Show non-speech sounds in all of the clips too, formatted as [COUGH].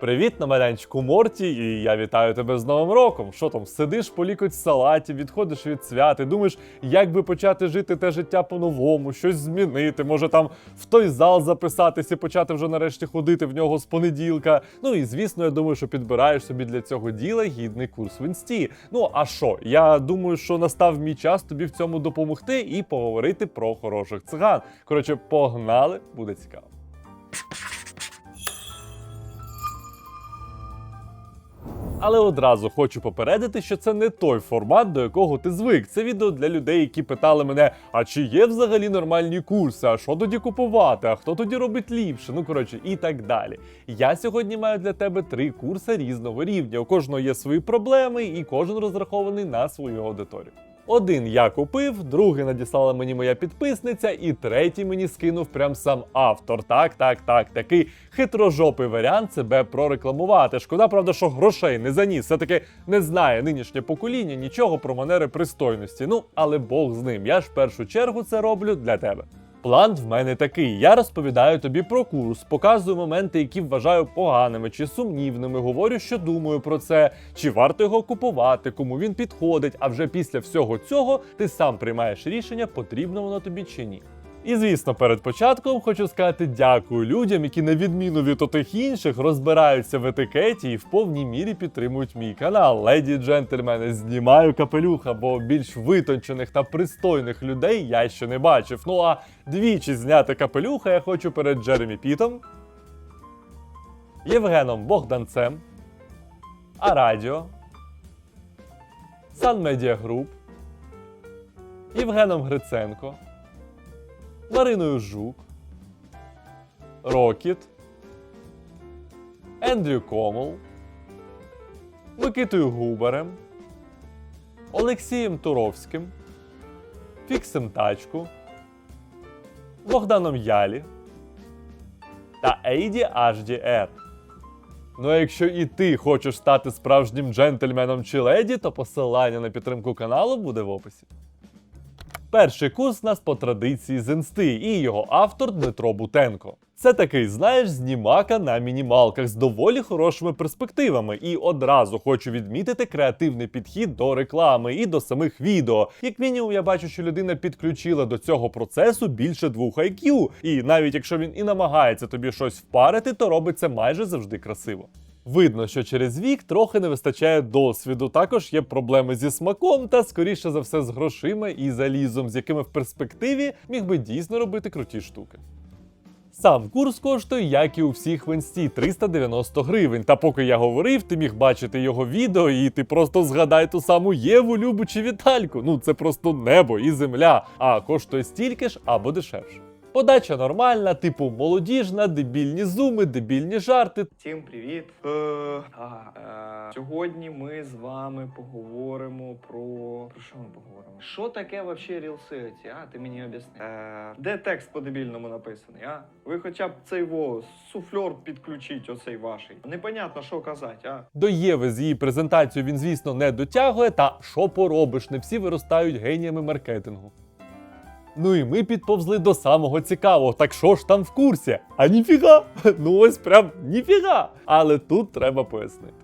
Привіт на майданчику Морті, і я вітаю тебе з Новим роком. Що там, сидиш в салаті, відходиш від свят і думаєш, як би почати жити те життя по-новому, щось змінити, може там в той зал записатись і почати вже нарешті ходити в нього з понеділка. Ну і звісно, я думаю, що підбираєш собі для цього діла гідний курс в інсті. Ну а що? Я думаю, що настав мій час тобі в цьому допомогти і поговорити про хороших циган. Коротше, погнали, буде цікаво. Але одразу хочу попередити, що це не той формат, до якого ти звик. Це відео для людей, які питали мене: а чи є взагалі нормальні курси? А що тоді купувати? А хто тоді робить ліпше? Ну коротше, і так далі. Я сьогодні маю для тебе три курси різного рівня. У кожного є свої проблеми, і кожен розрахований на свою аудиторію. Один я купив, другий надіслала мені моя підписниця, і третій мені скинув прям сам автор. Так, так, так, такий хитрожопий варіант себе прорекламувати. Шкода, правда, що грошей не заніс. Все таки не знає нинішнє покоління нічого про манери пристойності. Ну, але Бог з ним. Я ж в першу чергу це роблю для тебе. План в мене такий: я розповідаю тобі про курс, показую моменти, які вважаю поганими чи сумнівними. Говорю, що думаю про це, чи варто його купувати, кому він підходить. А вже після всього цього ти сам приймаєш рішення, потрібно воно тобі чи ні. І звісно, перед початком хочу сказати дякую людям, які на відміну від отих інших розбираються в етикеті і в повній мірі підтримують мій канал. Леді джентльмени, знімаю капелюха, бо більш витончених та пристойних людей я ще не бачив. Ну а двічі зняти капелюха я хочу перед Джеремі Пітом, Євгеном Богданцем, Арадіо, Сан Медіа Груп, Євгеном Гриценко. Мариною Жук, Рокіт, Ендрю Комол, Микитою Губарем, Олексієм Туровським, Фіксем Тачку, Богданом Ялі та Ейді HDR. Ну а якщо і ти хочеш стати справжнім джентльменом чи леді, то посилання на підтримку каналу буде в описі. Перший курс у нас по традиції з інсти, і його автор Дмитро Бутенко. Це такий, знаєш, знімака на мінімалках з доволі хорошими перспективами. І одразу хочу відмітити креативний підхід до реклами і до самих відео. Як мінімум, я бачу, що людина підключила до цього процесу більше двох IQ. І навіть якщо він і намагається тобі щось впарити, то робить це майже завжди красиво. Видно, що через вік трохи не вистачає досвіду. Також є проблеми зі смаком та, скоріше за все, з грошима і залізом, з якими в перспективі міг би дійсно робити круті штуки. Сам курс коштує, як і у всіх в інсті, 390 гривень. Та поки я говорив, ти міг бачити його відео, і ти просто згадай ту саму Єву, Любу чи Вітальку. Ну це просто небо і земля, а коштує стільки ж або дешевше. Подача нормальна, типу молодіжна, дебільні зуми, дебільні жарти. Всім привіт! Е, а, е, сьогодні ми з вами поговоримо про. Про що ми поговоримо? Що таке вообще рілси ці, а? Ти мені об'ясни. Е, де текст по-дебільному написаний, а? Ви хоча б цей во суфльор підключіть, оцей ваший. Непонятно, що казати, а? До Єви з її презентацією він, звісно, не дотягує, та що поробиш, не всі виростають геніями маркетингу. Ну і ми підповзли до самого цікавого. Так що ж там в курсі? А ніфіга! [LAUGHS] Ну ось прям ніфіга! Але тут треба пояснити.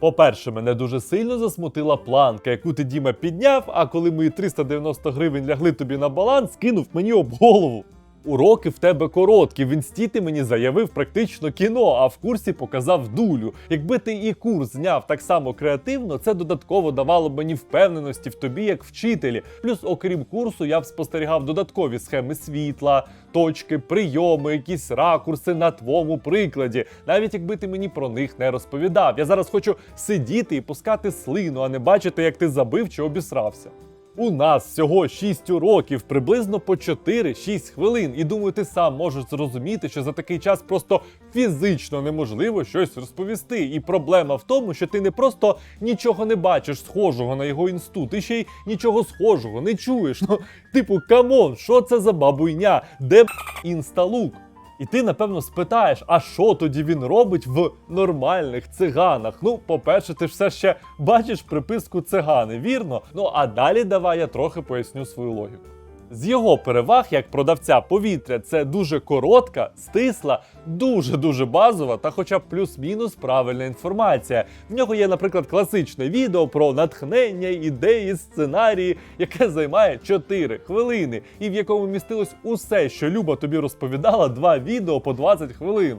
По-перше, мене дуже сильно засмутила планка, яку ти Діма підняв, а коли мої 390 гривень лягли тобі на баланс, кинув мені об голову. Уроки в тебе короткі. В інсті ти мені заявив практично кіно, а в курсі показав дулю. Якби ти і курс зняв так само креативно, це додатково давало б мені впевненості в тобі як вчителі. Плюс, окрім курсу, я б спостерігав додаткові схеми світла, точки, прийоми, якісь ракурси на твоєму прикладі. Навіть якби ти мені про них не розповідав. Я зараз хочу сидіти і пускати слину, а не бачити, як ти забив чи обісрався. У нас всього 6 уроків, приблизно по 4-6 хвилин. І думаю, ти сам можеш зрозуміти, що за такий час просто фізично неможливо щось розповісти. І проблема в тому, що ти не просто нічого не бачиш схожого на його інсту, ти ще й нічого схожого не чуєш. Ну, типу, камон, що це за бабуйня? Де інсталук? І ти, напевно, спитаєш, а що тоді він робить в нормальних циганах? Ну, по-перше, ти ж все ще бачиш приписку цигани, вірно? Ну а далі давай я трохи поясню свою логіку. З його переваг як продавця повітря це дуже коротка, стисла, дуже дуже базова та, хоча б плюс-мінус правильна інформація. В нього є, наприклад, класичне відео про натхнення, ідеї, сценарії, яке займає 4 хвилини, і в якому містилось усе, що Люба тобі розповідала, два відео по 20 хвилин.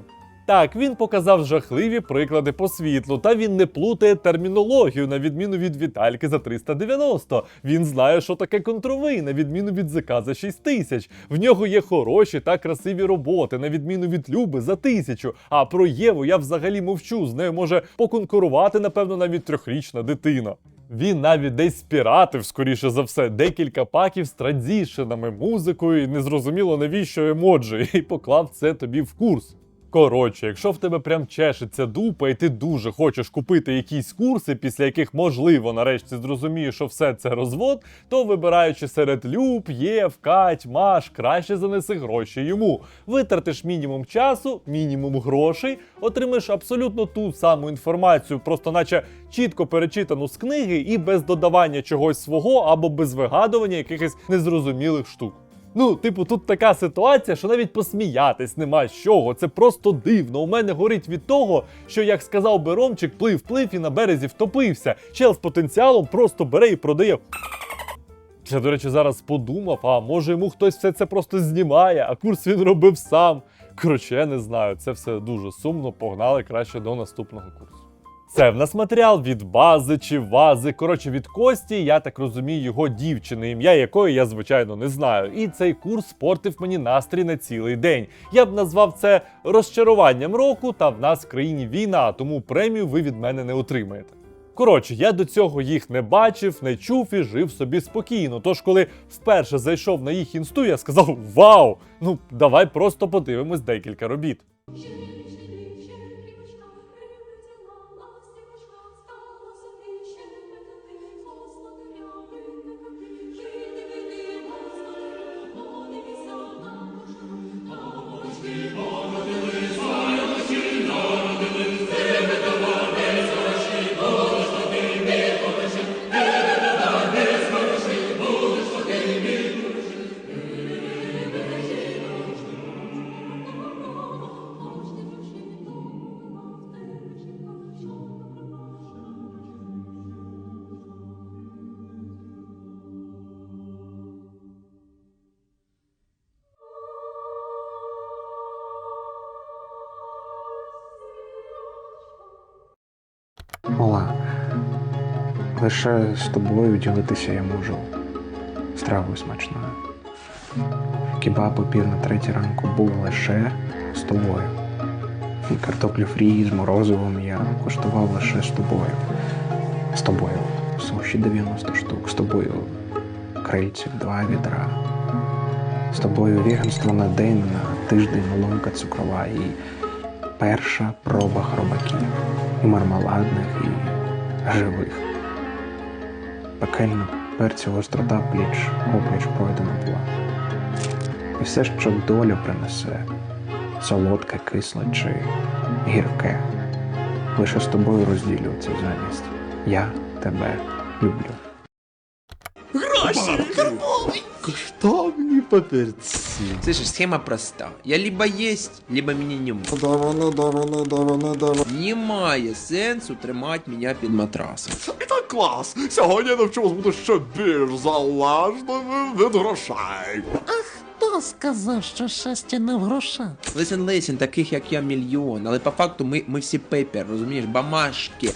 Так, він показав жахливі приклади по світлу, та він не плутає термінологію на відміну від Вітальки за 390. Він знає, що таке контрови, на відміну від ЗК за 6 тисяч. В нього є хороші та красиві роботи, на відміну від Люби за тисячу. А про Єву я взагалі мовчу. З нею може поконкурувати, напевно, навіть трьохрічна дитина. Він навіть десь спіратив, скоріше за все, декілька паків з транзішенами, музикою і незрозуміло навіщо емоджі, і поклав це тобі в курс. Коротше, якщо в тебе прям чешеться дупа, і ти дуже хочеш купити якісь курси, після яких можливо нарешті зрозумієш, що все це розвод, то вибираючи серед Люб, Єв, Кать, Маш, краще занеси гроші йому. Витратиш мінімум часу, мінімум грошей, отримаєш абсолютно ту саму інформацію, просто наче чітко перечитану з книги і без додавання чогось свого або без вигадування якихось незрозумілих штук. Ну, типу, тут така ситуація, що навіть посміятись нема з чого. Це просто дивно. У мене горить від того, що, як сказав би Ромчик, плив, плив і на березі втопився. Чел з потенціалом просто бере і продає. Я, до речі, зараз подумав, а може йому хтось все це просто знімає, а курс він робив сам. Коротше, я не знаю, це все дуже сумно. Погнали краще до наступного курсу. Це в нас матеріал від бази чи вази. Коротше, від Кості, я так розумію, його дівчини, ім'я якої я звичайно не знаю. І цей курс спортив мені настрій на цілий день. Я б назвав це розчаруванням року, та в нас в країні війна, тому премію ви від мене не отримаєте. Коротше, я до цього їх не бачив, не чув і жив собі спокійно. Тож, коли вперше зайшов на їх інсту, я сказав: Вау! Ну давай просто подивимось декілька робіт. Лише з тобою ділитися я можу стравою смачною. Хіба попів на третій ранку був лише з тобою. І картоплю фрі з морозивом я куштував лише з тобою. З тобою суші 90 штук, з тобою крильців два відра. З тобою веганство на день, на тиждень ломка цукрова і перша проба хробаків, і мармеладних, і живих. Пекельна перцю гострота пліч опліч пройдена була. І все, що доля принесе, солодке, кисле чи гірке. Лише з тобою розділю цю замість. Я тебе люблю. Что Коштовні папірці? Слышишь, схема проста. Я либо есть, либо меня нема. Давно, давно, давно, давно. Немає сенсу тримати мене під матрасом. І так клас! Сьогодні я навчу вас бути ще більш залежними від грошей. Хто сказав, що щастя не в грошах? Лисен лисен, таких як я мільйон, але по факту ми, ми всі пепер, розумієш, бамашки.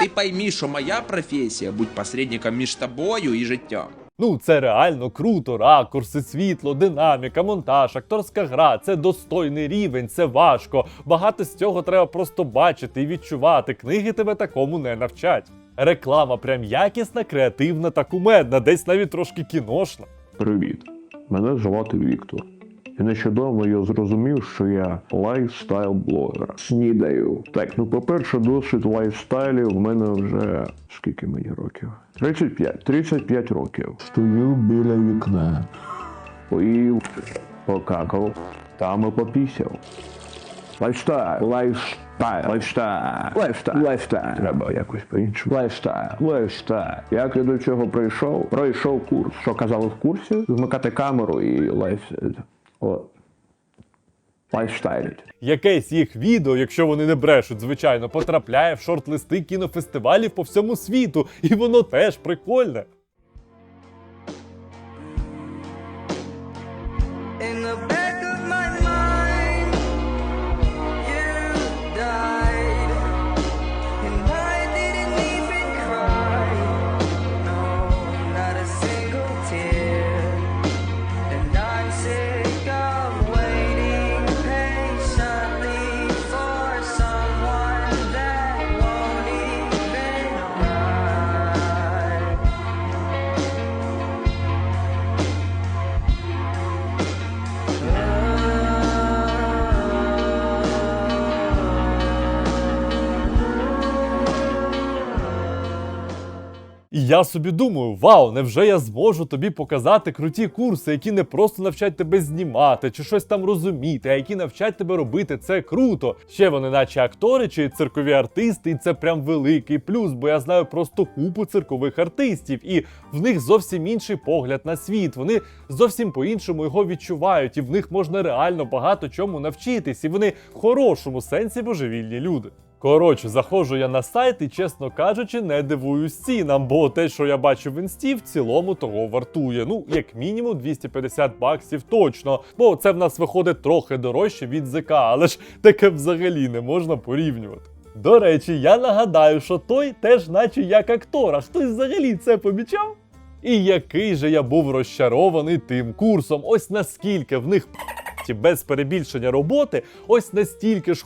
Ти пойми, що моя професія будь посередником між тобою і життям. Ну, це реально круто. Ракурси, світло, динаміка, монтаж, акторська гра. Це достойний рівень, це важко. Багато з цього треба просто бачити і відчувати. Книги тебе такому не навчать. Реклама прям якісна, креативна та кумедна, десь навіть трошки кіношна. Привіт, мене звати Віктор. І нещодавно я зрозумів, що я лайфстайл блогер. Снідаю. Так, ну по-перше, досвід лайфстайлів в мене вже скільки мені років? 35. 35 років. Стою біля вікна. Поїв, покакав, там і попісяв. Лайфстайл. Лайфстайл. Лайфстайл. Лайфстайл. Лайфстайл. Треба якось по-іншому. Лайфстайл. Лайфстайл. Як я до цього прийшов? Пройшов курс. Що казали в курсі? Вмикати камеру і лайф... О. Лайфстайлить. Якесь їх відео, якщо вони не брешуть, звичайно, потрапляє в шорт-листи кінофестивалів по всьому світу, і воно теж прикольне. Я собі думаю, вау, невже я зможу тобі показати круті курси, які не просто навчать тебе знімати чи щось там розуміти, а які навчать тебе робити це круто. Ще вони, наче актори чи циркові артисти, і це прям великий плюс, бо я знаю просто купу циркових артистів, і в них зовсім інший погляд на світ. Вони зовсім по-іншому його відчувають, і в них можна реально багато чому навчитись, і вони в хорошому сенсі божевільні люди. Коротше, заходжу я на сайт і, чесно кажучи, не дивуюсь цінам, бо те, що я бачу в інсті, в цілому того вартує. Ну, як мінімум 250 баксів точно. Бо це в нас виходить трохи дорожче від ЗК, але ж таке взагалі не можна порівнювати. До речі, я нагадаю, що той теж, наче як актор, а хтось взагалі це помічав? І який же я був розчарований тим курсом. Ось наскільки в них без перебільшення роботи, ось настільки ж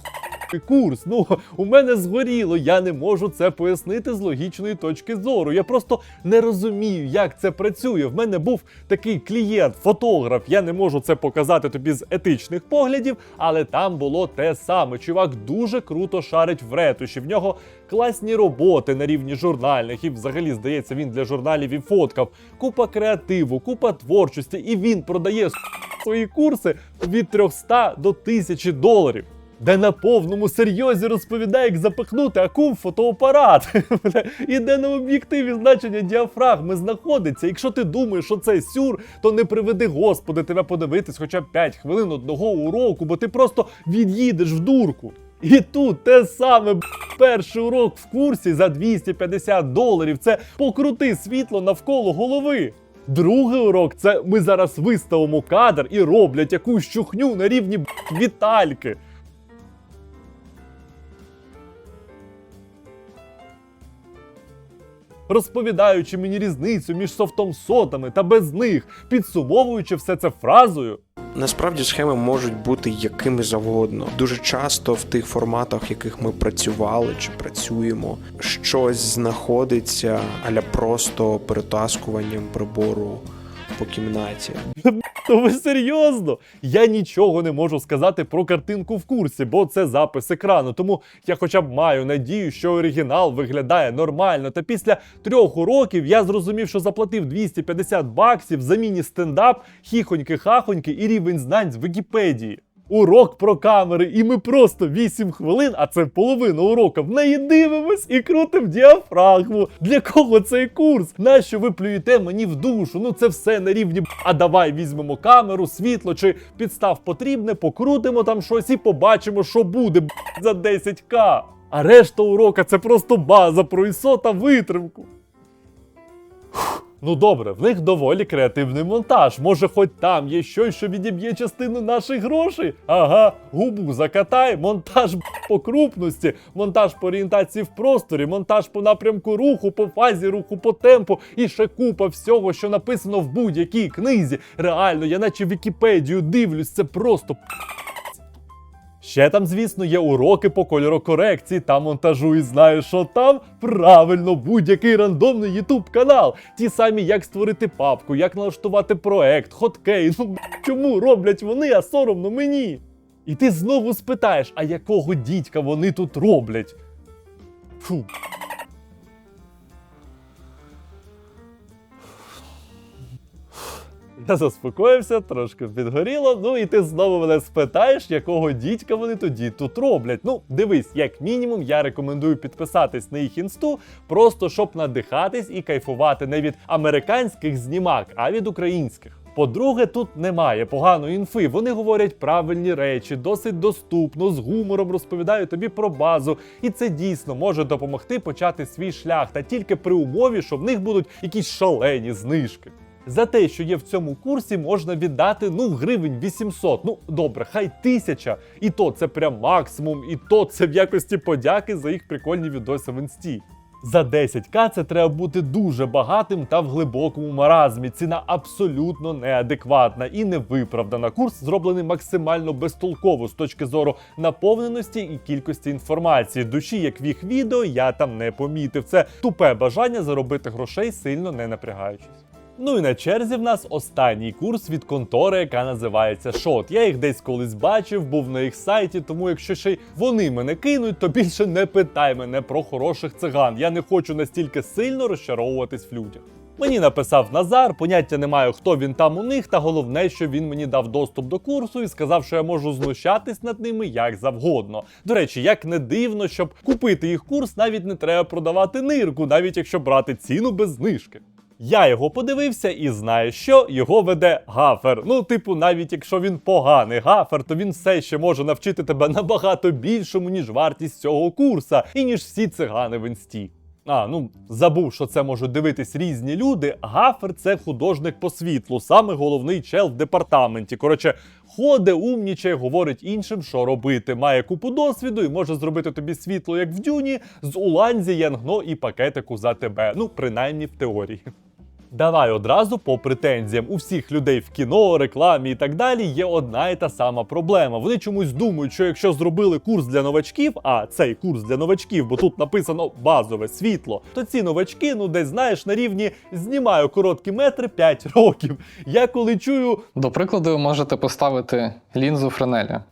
курс. Ну, у мене згоріло, я не можу це пояснити з логічної точки зору. Я просто не розумію, як це працює. В мене був такий клієнт, фотограф. Я не можу це показати тобі з етичних поглядів, але там було те саме. Чувак дуже круто шарить в ретуші. В нього класні роботи на рівні журнальних, і взагалі, здається, він для журналів і фоткав. Купа креативу, купа творчості, і він продає свої курси від 300 до 1000 доларів. Де на повному серйозі розповідає, як запихнути акум в фотоапарат. [LAUGHS] І де на об'єктиві значення діафрагми знаходиться. Якщо ти думаєш, що це сюр, то не приведи господи тебе подивитись хоча б 5 хвилин одного уроку, бо ти просто від'їдеш в дурку. І тут те саме перший урок в курсі за 250 доларів. Це покрути світло навколо голови. Другий урок це ми зараз виставимо кадр і роблять якусь чухню на рівні вітальки. Розповідаючи мені різницю між софтом-сотами та без них, підсумовуючи все це фразою. Насправді схеми можуть бути якими завгодно. Дуже часто в тих форматах, в яких ми працювали чи працюємо, щось знаходиться аля просто перетаскуванням прибору по кімнаті. То [LAUGHS] ви серйозно? Я нічого не можу сказати про картинку в курсі, бо це запис екрану. Тому я хоча б маю надію, що оригінал виглядає нормально. Та після трьох уроків я зрозумів, що заплатив 250 баксів за міні-стендап, хіхоньки-хахоньки і рівень знань з Вікіпедії. Урок про камери, і ми просто 8 хвилин, а це половина урока, в неї дивимось і крутим діафрагму. Для кого цей курс? Нащо ви плюєте мені в душу? Ну це все на рівні. А давай візьмемо камеру, світло чи підстав потрібне, покрутимо там щось і побачимо, що буде за 10к. А решта урока це просто база про ISO та витримку. Ну добре, в них доволі креативний монтаж. Може, хоч там є щось, що відіб'є частину наших грошей. Ага, губу закатай, монтаж по крупності, монтаж по орієнтації в просторі, монтаж по напрямку руху, по фазі руху, по темпу і ще купа всього, що написано в будь-якій книзі. Реально, я наче Вікіпедію дивлюсь, це просто Ще там, звісно, є уроки по кольорокорекції та монтажу, і знаю, що там правильно будь-який рандомний ютуб канал. Ті самі, як створити папку, як налаштувати проект, хоткей. Ну чому роблять вони, а соромно мені? І ти знову спитаєш, а якого дідька вони тут роблять? Фу. Я заспокоївся, трошки підгоріло. Ну і ти знову мене спитаєш, якого дідька вони тоді тут роблять. Ну, дивись, як мінімум, я рекомендую підписатись на їх інсту, просто щоб надихатись і кайфувати не від американських знімак, а від українських. По-друге, тут немає поганої інфи. Вони говорять правильні речі, досить доступно, з гумором розповідають тобі про базу, і це дійсно може допомогти почати свій шлях, та тільки при умові, що в них будуть якісь шалені знижки. За те, що є в цьому курсі, можна віддати ну гривень 800. Ну добре, хай тисяча. І то це прям максимум, і то це в якості подяки за їх прикольні відоси в інсті. За 10к це треба бути дуже багатим та в глибокому маразмі. Ціна абсолютно неадекватна і невиправдана. Курс зроблений максимально безтолково з точки зору наповненості і кількості інформації. Душі, як в їх відео, я там не помітив. Це тупе бажання заробити грошей, сильно не напрягаючись. Ну і на черзі в нас останній курс від контори, яка називається Шот. Я їх десь колись бачив, був на їх сайті, тому якщо ще й вони мене кинуть, то більше не питай мене про хороших циган. Я не хочу настільки сильно розчаровуватись в людях. Мені написав Назар, поняття не маю, хто він там у них, та головне, що він мені дав доступ до курсу і сказав, що я можу знущатись над ними як завгодно. До речі, як не дивно, щоб купити їх курс, навіть не треба продавати нирку, навіть якщо брати ціну без знижки. Я його подивився і знаю, що його веде гафер. Ну, типу, навіть якщо він поганий гафер, то він все ще може навчити тебе набагато більшому, ніж вартість цього курса, і ніж всі цигани в інсті. А, ну забув, що це можуть дивитись різні люди. Гафер це художник по світлу, саме головний чел в департаменті. Коротше, ходить, умнічає, говорить іншим, що робити. Має купу досвіду і може зробити тобі світло, як в дюні, з уланзі, янгно і пакетику за тебе. Ну, принаймні в теорії. Давай одразу по претензіям. У всіх людей в кіно, рекламі і так далі є одна і та сама проблема. Вони чомусь думають, що якщо зробили курс для новачків, а цей курс для новачків, бо тут написано базове світло, то ці новачки, ну десь знаєш, на рівні знімаю короткі метри 5 років. Я коли чую, До прикладу, можете поставити лінзу Френеля.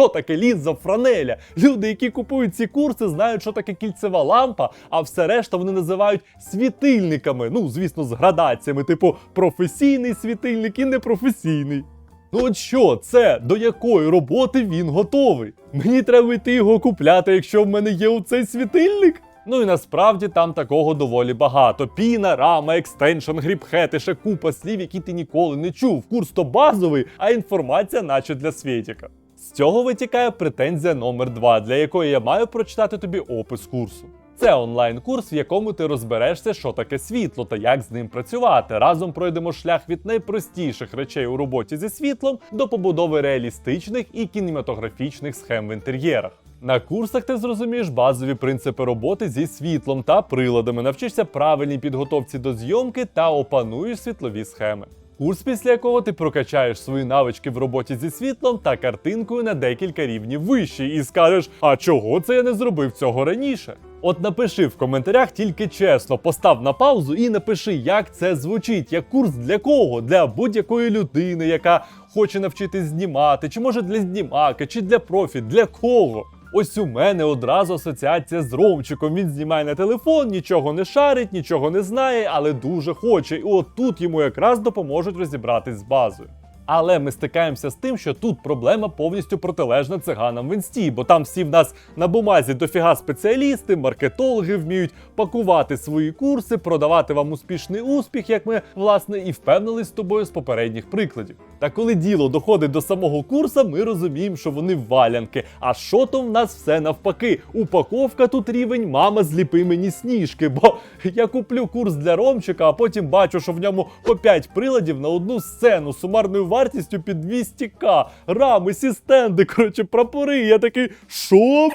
Що таке лінза франеля. Люди, які купують ці курси, знають, що таке кільцева лампа, а все решта вони називають світильниками. Ну, звісно, з градаціями, типу професійний світильник і непрофесійний. Ну от що це? До якої роботи він готовий? Мені треба йти його купляти, якщо в мене є оцей світильник. Ну і насправді там такого доволі багато. Піна, рама, екстеншн, гріпхет, і ще купа слів, які ти ніколи не чув. Курс то базовий, а інформація наче для Свєтіка. З цього витікає претензія номер 2 для якої я маю прочитати тобі опис курсу. Це онлайн-курс, в якому ти розберешся, що таке світло та як з ним працювати. Разом пройдемо шлях від найпростіших речей у роботі зі світлом до побудови реалістичних і кінематографічних схем в інтер'єрах. На курсах ти зрозумієш базові принципи роботи зі світлом та приладами, навчишся правильній підготовці до зйомки та опануєш світлові схеми. Курс, після якого ти прокачаєш свої навички в роботі зі світлом та картинкою на декілька рівнів вище, і скажеш, а чого це я не зробив цього раніше? От напиши в коментарях тільки чесно, постав на паузу і напиши, як це звучить, як курс для кого? Для будь-якої людини, яка хоче навчитись знімати, чи може для знімака, чи для профі, для кого? Ось у мене одразу асоціація з Ромчиком. Він знімає на телефон, нічого не шарить, нічого не знає, але дуже хоче. І от тут йому якраз допоможуть розібратись з базою. Але ми стикаємося з тим, що тут проблема повністю протилежна циганам в інсті, бо там всі в нас на бумазі дофіга спеціалісти, маркетологи вміють пакувати свої курси, продавати вам успішний успіх, як ми власне і впевнились з тобою з попередніх прикладів. Та коли діло доходить до самого курса, ми розуміємо, що вони валянки. А що то в нас все навпаки? Упаковка тут рівень, мама зліпи мені сніжки. Бо я куплю курс для Ромчика, а потім бачу, що в ньому по 5 приладів на одну сцену сумарною вартістю під 200к. Рами, сі стенди, коротше, прапори. Я такий, що?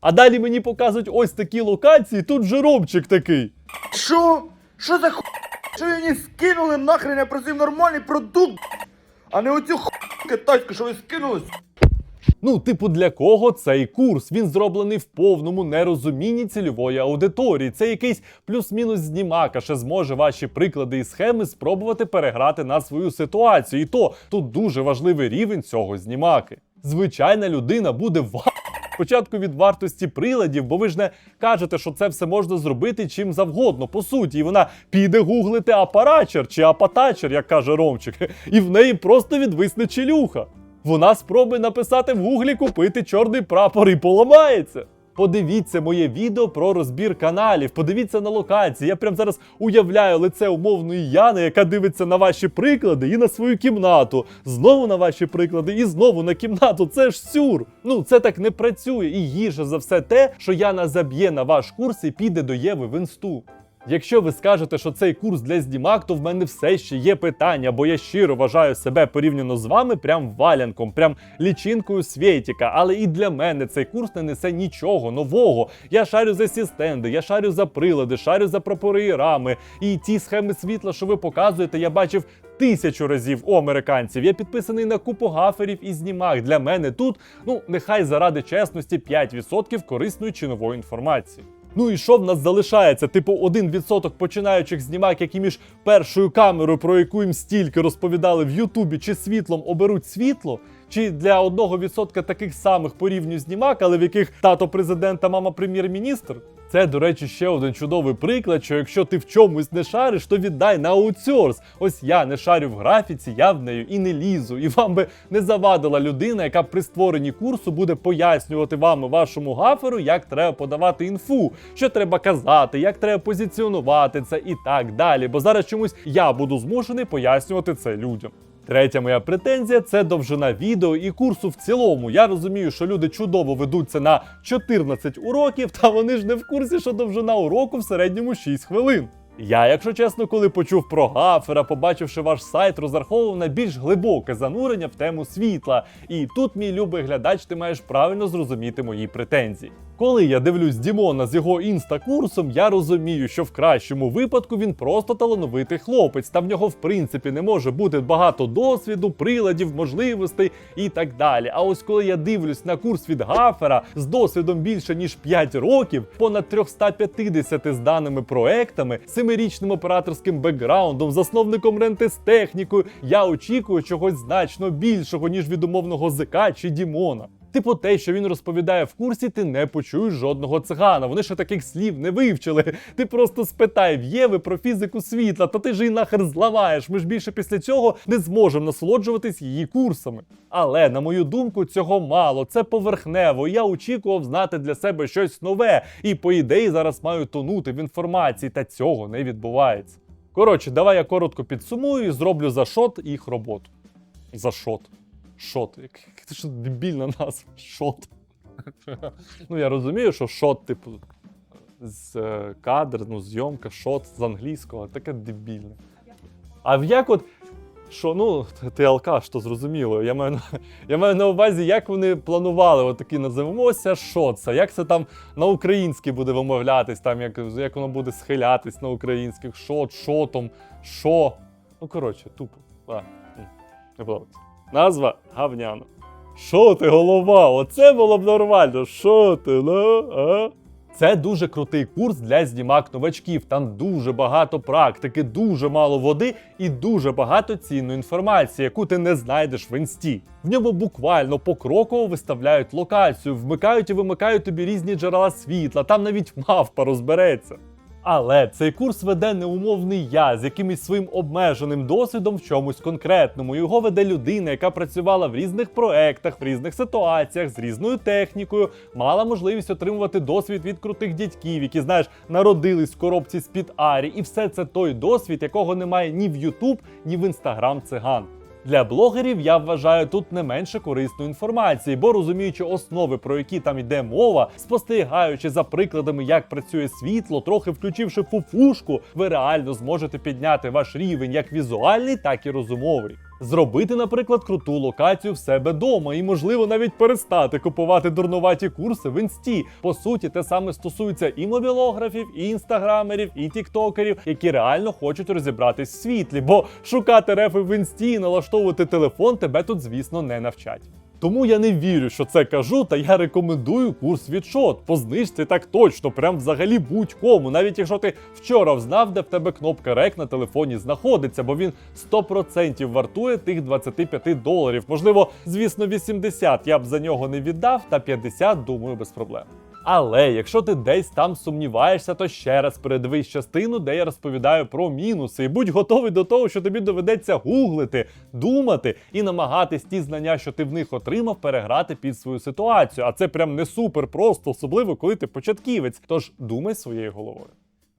А далі мені показують ось такі локації, тут же робчик такий. Що? Що за ху... Що мені скинули нахрен, я просив нормальний продукт, а не оцю ху... китайську, що ви скинули. Ну, типу, для кого цей курс? Він зроблений в повному нерозумінні цільової аудиторії. Це якийсь плюс-мінус знімак, а ще зможе ваші приклади і схеми спробувати переграти на свою ситуацію. І то тут дуже важливий рівень цього знімаки. Звичайна людина буде ва Спочатку від вартості приладів, бо ви ж не кажете, що це все можна зробити чим завгодно, по суті. І вона піде гуглити апарачер чи апатачер, як каже Ромчик, [LAUGHS] і в неї просто відвисне челюха. Вона спробує написати в гуглі купити чорний прапор і поламається. Подивіться моє відео про розбір каналів, подивіться на локації. Я прям зараз уявляю лице умовної Яни, яка дивиться на ваші приклади і на свою кімнату. Знову на ваші приклади і знову на кімнату. Це ж сюр. Ну це так не працює. І гірше за все те, що Яна заб'є на ваш курс і піде до Єви в інсту. Якщо ви скажете, що цей курс для здімак, то в мене все ще є питання, бо я щиро вважаю себе порівняно з вами прям валянком, прям лічинкою Свєтіка. Але і для мене цей курс не несе нічого нового. Я шарю за сістенди, я шарю за прилади, шарю за прапори і рами. І ті схеми світла, що ви показуєте, я бачив тисячу разів у американців. Я підписаний на купу гаферів і знімак. Для мене тут, ну нехай заради чесності 5% корисної чи нової інформації. Ну і що в нас залишається? Типу, 1% починаючих знімак, які між першою камерою, про яку їм стільки розповідали в Ютубі, чи світлом оберуть світло, чи для 1% таких самих по рівню знімак, але в яких тато президента, мама прем'єр-міністр. Це, до речі, ще один чудовий приклад, що якщо ти в чомусь не шариш, то віддай на аутсорс. Ось я не шарю в графіці, я в нею і не лізу. І вам би не завадила людина, яка при створенні курсу буде пояснювати вам і вашому гаферу, як треба подавати інфу, що треба казати, як треба позиціонувати це і так далі. Бо зараз чомусь я буду змушений пояснювати це людям. Третя моя претензія це довжина відео і курсу в цілому. Я розумію, що люди чудово ведуться на 14 уроків, та вони ж не в курсі, що довжина уроку в середньому 6 хвилин. Я, якщо чесно, коли почув про гафера, побачивши ваш сайт, розраховував на більш глибоке занурення в тему світла. І тут, мій любий глядач, ти маєш правильно зрозуміти мої претензії. Коли я дивлюсь Дімона з його інста-курсом, я розумію, що в кращому випадку він просто талановитий хлопець, та в нього в принципі не може бути багато досвіду, приладів, можливостей і так далі. А ось коли я дивлюсь на курс від Гафера з досвідом більше ніж 5 років, понад 350 зданими проектами, семирічним операторським бекграундом, засновником ренти я очікую чогось значно більшого, ніж від умовного ЗК чи Дімона. Типу, те, що він розповідає в курсі, ти не почуєш жодного цигана. Вони ще таких слів не вивчили. Ти просто спитай в Єви про фізику світла, та ти ж її нахер зламаєш. Ми ж більше після цього не зможемо насолоджуватись її курсами. Але, на мою думку, цього мало. Це поверхнево. Я очікував знати для себе щось нове. І по ідеї зараз маю тонути в інформації, та цього не відбувається. Коротше, давай я коротко підсумую і зроблю за шот їх роботу. За шот. Це що дебільна назва? Шот. ну я розумію, що шот, типу, з е, кадр, ну, зйомка, шот з англійського, таке дебільне. А як от. Що, ну, ти алкаш, то зрозуміло. Я маю, я маю на увазі, як вони планували, от такі називемося шоца. Як це там на українській буде вимовлятись, там, як, як воно буде схилятись на українських, шот, шотом, шо. Ну, коротше, тупо. А, не подобається. Назва гавняна. Що ти, голова? Оце було б нормально. Що ти, ну? А? Це дуже крутий курс для знімак новачків. Там дуже багато практики, дуже мало води і дуже багато цінної інформації, яку ти не знайдеш в інсті. В ньому буквально покроково виставляють локацію, вмикають і вимикають тобі різні джерела світла. Там навіть мавпа розбереться. Але цей курс веде не умовний я з якимось своїм обмеженим досвідом в чомусь конкретному. Його веде людина, яка працювала в різних проектах, в різних ситуаціях, з різною технікою, мала можливість отримувати досвід від крутих дядьків, які, знаєш, народились в коробці з-під Арі. І все це той досвід, якого немає ні в Ютуб, ні в інстаграм циган. Для блогерів я вважаю тут не менше корисної інформації, бо розуміючи основи, про які там йде мова, спостерігаючи за прикладами, як працює світло, трохи включивши фуфушку, ви реально зможете підняти ваш рівень як візуальний, так і розумовий. Зробити, наприклад, круту локацію в себе дома і, можливо, навіть перестати купувати дурнуваті курси в інсті. По суті, те саме стосується і мобілографів, і інстаграмерів, і тіктокерів, які реально хочуть розібратись в світлі, бо шукати рефи в інсті і налаштовувати телефон тебе тут, звісно, не навчать. Тому я не вірю, що це кажу, та я рекомендую курс відшот. По знижці так точно, прям взагалі будь-кому. Навіть якщо ти вчора взнав, де в тебе кнопка рек на телефоні знаходиться, бо він 100% вартує тих 25 доларів. Можливо, звісно, 80 я б за нього не віддав, та 50, думаю, без проблем. Але якщо ти десь там сумніваєшся, то ще раз передивись частину, де я розповідаю про мінуси. І будь готовий до того, що тобі доведеться гуглити, думати і намагатись ті знання, що ти в них отримав, переграти під свою ситуацію. А це прям не супер просто, особливо коли ти початківець. Тож думай своєю головою.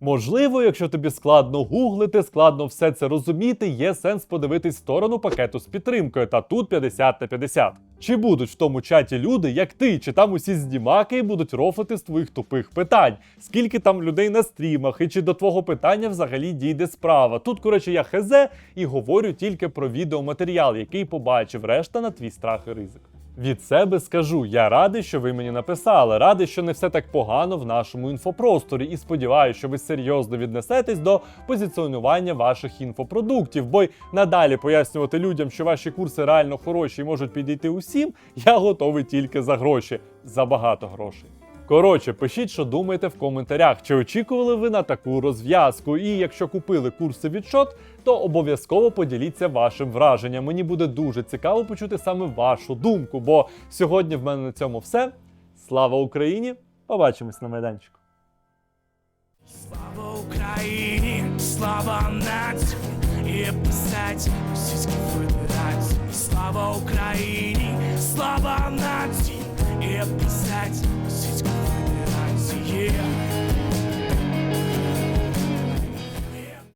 Можливо, якщо тобі складно гуглити, складно все це розуміти, є сенс подивитись сторону пакету з підтримкою, та тут 50 на 50. Чи будуть в тому чаті люди, як ти, чи там усі знімаки будуть рофати з твоїх тупих питань? Скільки там людей на стрімах, і чи до твого питання взагалі дійде справа? Тут, коротше, я хезе і говорю тільки про відеоматеріал, який побачив, решта на твій страх і ризик. Від себе скажу, я радий, що ви мені написали, радий, що не все так погано в нашому інфопросторі, і сподіваюся, що ви серйозно віднесетесь до позиціонування ваших інфопродуктів. Бо й надалі пояснювати людям, що ваші курси реально хороші і можуть підійти усім, я готовий тільки за гроші, за багато грошей. Коротше, пишіть, що думаєте в коментарях, чи очікували ви на таку розв'язку. І якщо купили курси відшот, то обов'язково поділіться вашим враженням. Мені буде дуже цікаво почути саме вашу думку. Бо сьогодні в мене на цьому все. Слава Україні! Побачимось на майданчику. Слава Україні, слава нації і писать Російській Федерації. Слава Україні, слава нації і писать Російської